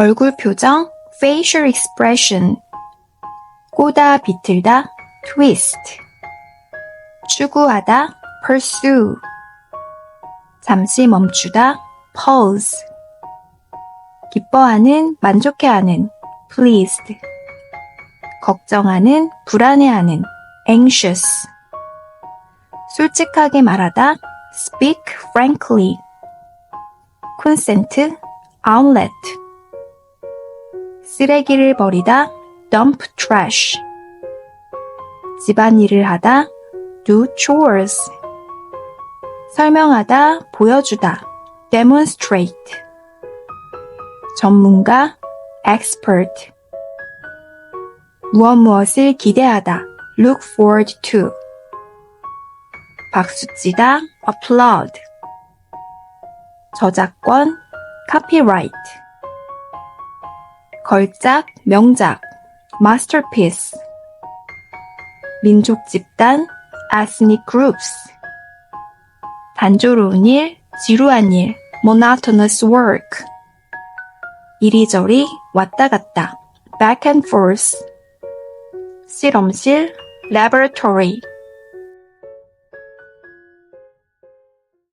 얼굴 표정, facial expression. 꼬다 비틀다, twist. 추구하다, pursue. 잠시 멈추다, pause. 기뻐하는, 만족해하는, pleased. 걱정하는, 불안해하는, anxious. 솔직하게 말하다, speak frankly. 콘센트, outlet. 쓰레기를 버리다, dump trash. 집안일을 하다, do chores. 설명하다, 보여주다, demonstrate. 전문가, expert. 무엇 무엇을 기대하다, look forward to. 박수치다, applaud. 저작권, copyright. 걸작, 명작, masterpiece. 민족 집단, ethnic groups. 단조로운 일, 지루한 일, monotonous work. 이리저리 왔다 갔다, back and forth. 실험실, laboratory.